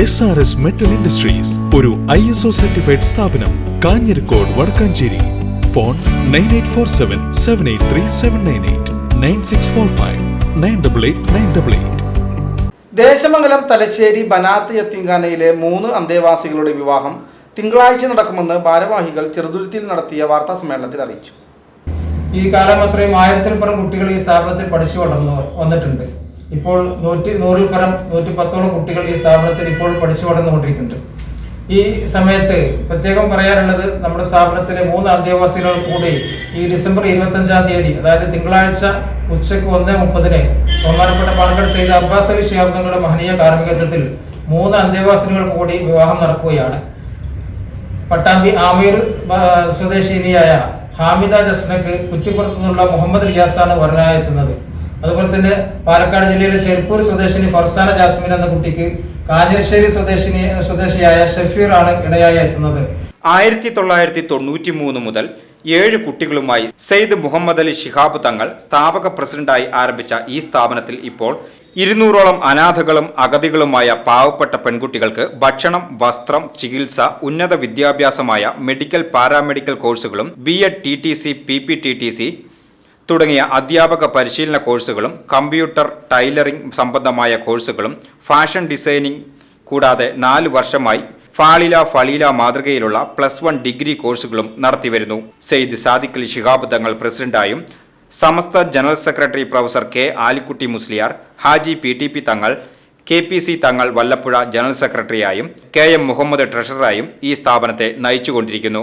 S R S metal industries ഒരു I S O certified സ്ഥാപനം Kanjirakode Wadakkanchery. Phone nine eight four seven seven eight three seven nine eight nine six four five nine double eight nine double eight Desamangalam Thalassery Banath യത്തിങ്കാനയിലെ മൂന്ന് അന്തേവാസികളുടെ വിവാഹം തിങ്കളാഴ്ച നടക്കുമെന്ന് ഭാരവാഹികൾ ചെറുതുരുത്തിയിൽ നടത്തിയ വാർത്താ സമ്മേളനത്തിൽ അറിയിച്ചു. ഈ കാലം അത്രയും ആയിരത്തിൽ പുറം കുട്ടികൾ ഈ സ്ഥാപനത്തിൽ പഠിച്ചു വളർന്നു വന്നിട്ടുണ്ട്. ഇപ്പോൾ നൂറ്റി നൂറിൽ പരം നൂറ്റി പത്തോളം കുട്ടികൾ ഈ സ്ഥാപനത്തിൽ ഇപ്പോൾ പഠിച്ചു വളർന്നുകൊണ്ടിരിക്കുന്നുണ്ട്. ഈ സമയത്ത് പ്രത്യേകം പറയാനുള്ളത് നമ്മുടെ സ്ഥാപനത്തിലെ മൂന്ന് അന്തേവാസികൾ കൂടി ഈ ഡിസംബർ ഇരുപത്തഞ്ചാം തീയതി അതായത് തിങ്കളാഴ്ച ഉച്ചയ്ക്ക് ഒന്ന് മുപ്പതിന് ബഹുമാനപ്പെട്ട പാലക്കാട് സെയ്ത് അബ്ബാസ് അലി ഷിയാബ്ദങ്ങളുടെ മഹനീയ കാർമ്മികത്വത്തിൽ മൂന്ന് അന്തേവാസികൾ കൂടി വിവാഹം നടക്കുകയാണ്. പട്ടാമ്പി ആമീർ സ്വദേശിനിയായ ഹാമിദ ജസ്നക്ക് കുറ്റിപ്പുറത്തു നിന്നുള്ള മുഹമ്മദ് റിയാസാണ് വരനായി എത്തുന്നത് അതുപോലെ തന്നെ പാലക്കാട് ജില്ലയിലെ ചെരുപ്പൂർ സ്വദേശിനി ഫർസാന ജാസ്മിൻ എന്ന കുട്ടിക്ക് കാഞ്ഞിരശ്ശേരി സ്വദേശിനി സ്വദേശിയായ ഷഫീർ ആണ് ഇണയായി എത്തുന്നത്. ആയിരത്തി തൊള്ളായിരത്തി തൊണ്ണൂറ്റി മൂന്ന് മുതൽ ഏഴ് കുട്ടികളുമായി സെയ്ദ് മുഹമ്മദ് അലി ഷിഹാബ് തങ്ങൾ സ്ഥാപക പ്രസിഡന്റായി ആരംഭിച്ച ഈ സ്ഥാപനത്തിൽ ഇപ്പോൾ ഇരുന്നൂറോളം അനാഥകളും അഗതികളുമായ പാവപ്പെട്ട പെൺകുട്ടികൾക്ക് ഭക്ഷണം വസ്ത്രം ചികിത്സ ഉന്നത വിദ്യാഭ്യാസമായ മെഡിക്കൽ പാരാമെഡിക്കൽ കോഴ്സുകളും B Ed T T C P P T T C തുടങ്ങിയ അധ്യാപക പരിശീലന കോഴ്സുകളും കമ്പ്യൂട്ടർ ടൈലറിംഗ് സംബന്ധമായ കോഴ്സുകളും ഫാഷൻ ഡിസൈനിംഗ് കൂടാതെ നാല് വർഷമായി ഫാളില ഫളീല മാതൃകയിലുള്ള പ്ലസ് വൺ ഡിഗ്രി കോഴ്സുകളും നടത്തിവരുന്നു. Syed Sadiq Ali Shihab Thangal പ്രസിഡന്റായും Samastha general secretary professor K Alikutty Musliyar Haji P T P Thangal K P C Thangal Vallappuzha general സെക്രട്ടറിയായും K M Muhammad ട്രഷററായും ഈ സ്ഥാപനത്തെ നയിച്ചുകൊണ്ടിരിക്കുന്നു.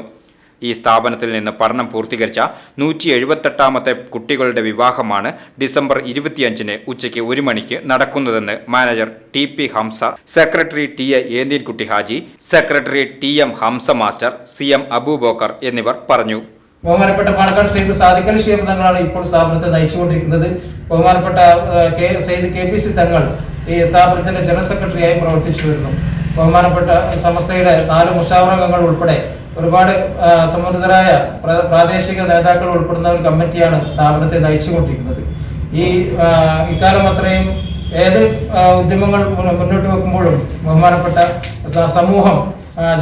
ഈ സ്ഥാപനത്തിൽ നിന്ന് പഠനം പൂർത്തീകരിച്ച നൂറ്റി എഴുപത്തെട്ടാമത്തെ കുട്ടികളുടെ വിവാഹമാണ് ഡിസംബർ ഇരുപത്തിയഞ്ചിന് ഉച്ചയ്ക്ക് ഒരു മണിക്ക് നടക്കുന്നതെന്ന് manager T P Hamza secretary T A Enthinkutty Haji secretary T M Hamza master C M Aboobacker എന്നിവർ പറഞ്ഞു. ബഹുമാനപ്പെട്ട പാലക്കാട് സെയ്ദ് സാദിഖ് അലി ഷിഹാബ് തങ്ങളാണ് ഇപ്പോൾ സ്ഥാപനത്തെ നയിച്ചുകൊണ്ടിരിക്കുന്നത്. ബഹുമാനപ്പെട്ട K Sayyid K P C Thangal ഈ സ്ഥാപനത്തിന്റെ ജനറൽ സെക്രട്ടറിയായി പ്രവർത്തിച്ചു വരുന്നു. ബഹുമാനപ്പെട്ട സമസ്തയുടെ നാല് മുഷാവറംഗങ്ങൾ ഉൾപ്പെടെ ഒരുപാട് ആ, സമ്മതിതരായ പ്രാദേശിക നേതാക്കൾ ഉൾപ്പെടുന്ന ഒരു കമ്മിറ്റിയാണ് സ്ഥാപനത്തെ നയിച്ചുകൊണ്ടിരിക്കുന്നത്. ഈ ഇക്കാലം അത്രയും ഏത് ഉദ്യമങ്ങൾ മുന്നോട്ട് വെക്കുമ്പോഴും ബഹുമാനപ്പെട്ട സമൂഹം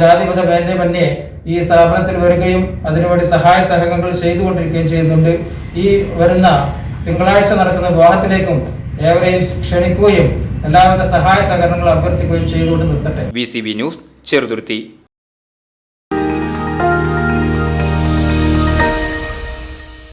ജാതി ജാതിമത ഭേദമന്യേ ഈ സ്ഥാപനത്തിൽ വരികയും അതിനുവേണ്ടി സഹായ സഹകരണങ്ങൾ ചെയ്തുകൊണ്ടിരിക്കുകയും ചെയ്യുന്നുണ്ട്. ഈ വരുന്ന തിങ്കളാഴ്ച നടക്കുന്ന വിവാഹത്തിലേക്കും ഏവരെയും ക്ഷണിക്കുകയും എല്ലാവിധ സഹായ സഹകരണങ്ങൾ അഭ്യർത്ഥിക്കുകയും ചെയ്തുകൊണ്ട് നിർത്തട്ടെ. V news Cheruthuruthy.